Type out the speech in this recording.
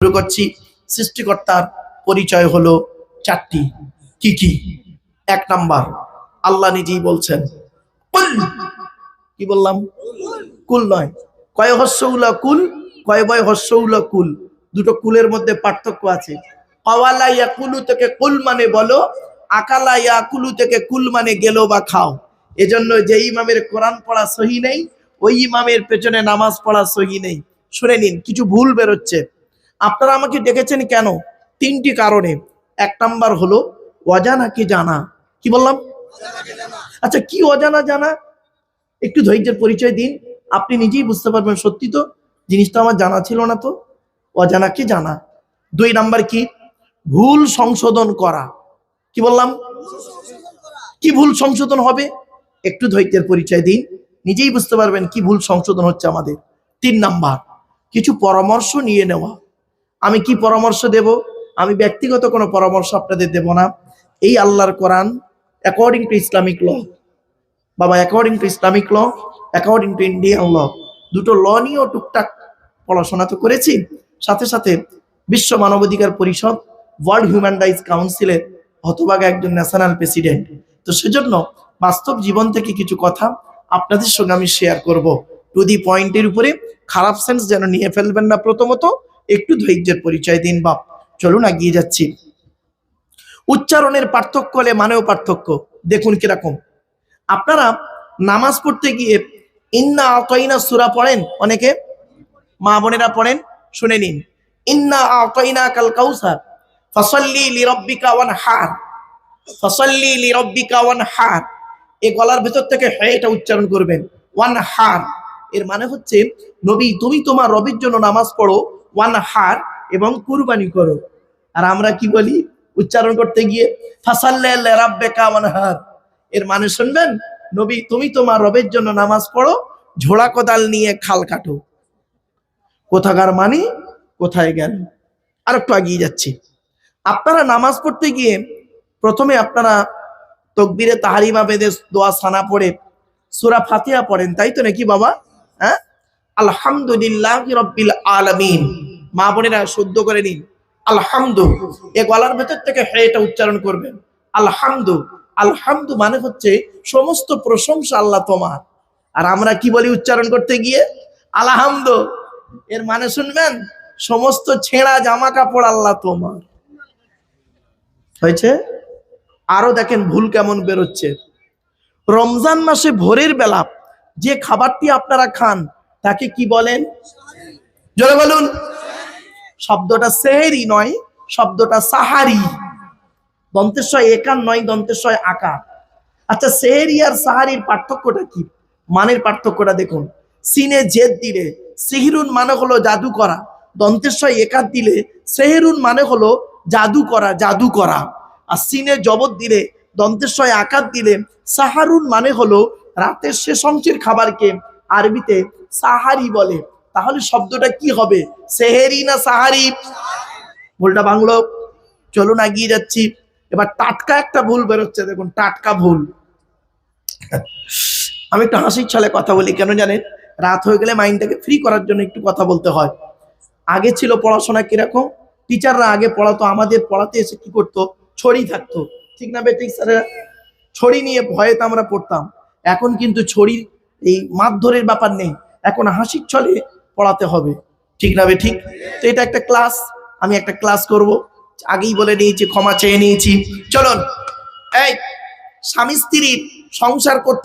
শুরু করছি। সৃষ্টিকর্তার পরিচয় হলো চারটি। কি কি? এক নাম্বার, আল্লাহ নিজেই বলছেন কি বললাম? কুল নয়। কয় হস্যউলা কুল? কয় বয় হস্যউলা কুল? দুটো কুলের মধ্যে পার্থক্য আছে। কওয়ালা কুলু থেকে কুল মানে বলো, আকালা কুলু থেকে কুল মানে গেলো বা খাও। এজন্য যে ইমামের কোরআন পড়া সহি নেই, ওই ইমামের পেছনে নামাজ পড়া সহি নেই। শুনে নিন, কিছু ভুল বেরোচ্ছে। আপনারা আমাকে ডেকেছেন কেন? তিনটি কারণে। এক নাম্বার হলো, অজানা অজানাকে জানা? কি বললাম? আচ্ছা কি অজানা জানা? একটু ধৈর্যের পরিচয় দিন। আপনি নিজেই বুঝতে পারবেন সত্যি তো? জিনিসটা আমার জানা ছিল না তো? অজানাকে জানা? দুই নাম্বার কি? ভুল সংশোধন করা। কি বললাম? কি ভুল সংশোধন হবে? একটু ধৈর্যের পরিচয় দিন। নিজেই বুঝতে পারবেন কি ভুল সংশোধন হচ্ছে আমাদের। তিন নাম্বার, কিছু পরামর্শ নিয়ে নেওয়া। আমি কি পরামর্শ দেব? আমি ব্যক্তিগত কোনো পরামর্শ আপনাদের দেব না। এই আল্লাহর কোরআন অ্যাকর্ডিং টু ইসলামিক ল বাবা according to Islamic law according to Indian law দুটো ল নিয়েও টুকটাক পড়াশোনা তো করেছি। সাথে সাথে বিশ্ব মানবাধিকার পরিষদ ওয়ার্ল্ড হিউম্যান রাইটস কাউন্সিলের হতভাগা একজন ন্যাশনাল প্রেসিডেন্ট তো সেজন্য বাস্তব জীবন থেকে কিছু কথা আপনাদের সঙ্গে আমি শেয়ার করব। টু দি পয়েন্টের উপরে খারাপ সেন্স যেন নিয়ে ফেলবেন না প্রথমত। একটু ধৈর্যের পরিচয় দিন, বাপ। চলুন এগিয়ে যাচ্ছি। উচ্চারণের পার্থক্য হলে মানেও পার্থক্য। দেখুন কীরকম। আপনারা নামাজ পড়তে গিয়ে ইন্না আতইনা সুরা পড়েন অনেকে? মা বোনেরা পড়েন? শুনে নিন। ইন্না আতইনা কাল কাউসার। ফসল্লি লিরব্বিকা ওয়ান হার ফসল্লি লিরব্বিকা ওয়ান হার এই গলার ভেতর থেকে হ্যাঁ এটা উচ্চারণ করবেন। ওয়ান হার এর মানে হচ্ছে, নবী তুমি তোমার রবির জন্য নামাজ পড়ো ওয়ান হার এবং কুরবানি করো। আর আমরা কি বলি? উচ্চারণ করতে গিয়ে, ফাসাল্লে রাব্বেকা ওয়ান হার এর মানে শুনবেন? নবী, তুমি তোমার রবের জন্য নামাজ পড়ো, ঝোড়া কোদাল নিয়ে খাল কাটো। কোথাকার মানে? কোথায় গেল আর একটু এগিয়ে যাচ্ছি। আপনারা নামাজ পড়তে গিয়ে প্রথমে আপনারা তকবিরে তাহারিমা বেদে দোয়া সানা পড়ে, সুরা ফাতিহা পড়েন, তাই তো নাকি বাবা? হ্যাঁ? আলহামদুলিল্লাহ রব্বিল আলামিন। মা বোনেরা শুদ্ধ করে নিন। আলহামদু এ গলার ভেতর থেকে এটা উচ্চারণ করবেন। আলহামদু আলহামদু মানে হচ্ছে সমস্ত প্রশংসা আল্লাহ তোমার। আর আমরা কি বলি উচ্চারণ করতে গিয়ে? আলহামদু এর মানে শুনবেন? সমস্ত ছেঁড়া জামা কাপড় আল্লাহ তোমার। হয়েছে? আরও দেখেন ভুল কেমন বেরোচ্ছে। রমজান মাসে ভোরের বেলা যে খাবারটি আপনারা খান, তাকে কি বলেন? জোরে বলুন। শব্দটা সেহেরি নয়, শব্দটা সাহারি। দন্তেশ্বয় একার নয়, দন্তেশ্বয় আকার। আচ্ছা সেহেরি আর সাহারির পার্থক্যটা কি? মানের পার্থক্যটা দেখুন। সিনে জেদ দিলে সিহিরুন মানে হলো জাদু করা। দন্তেশ্বয় একাত দিলে সেহেরুন মানে হলো জাদু করা জাদু করা। আর সিনে জবত দিলে, দন্তেশ্বয় আকার দিলে সাহারুন মানে হলো রাতের শেষ অংশের খাবারকে আরবিতে সাহারি বলে। তাহলে শব্দটা কি হবে? সেহেরি না সাহারি? ভুলটা বাংলো। চলুন এগিয়ে যাচ্ছি। এবার টাটকা একটা ভুল বেরোচ্ছে, দেখুন, টাটকা ভুল। আমি একটু হাসির ছলে কথা বলি, কেন জানেন? রাত হয়ে গেলে মাইন্ডটাকে ফ্রি করার জন্য একটু কথা বলতে হয়। আগে ছিল পড়াশোনা কীরকম? টিচাররা আগে পড়াতো, আমাদের পড়াতে এসে কি করতো? ছড়ি থাকতো। ঠিক না বেঠিক স্যারেরা? ছড়ি নিয়ে ভয়েতে আমরা পড়তাম। এখন কিন্তু ছড়ির এই মারধরের ব্যাপার নেই। এখন হাসির ছলে পড়াতে হবে। ঠিক না ঠিক? তো এটা একটা ক্লাস আমি একটা ক্লাস করব। আগেই বলে নিয়েছি, ক্ষমা চেয়ে নিয়েছি। চলুন। এই, স্বামী স্ত্রীর সংসার করতে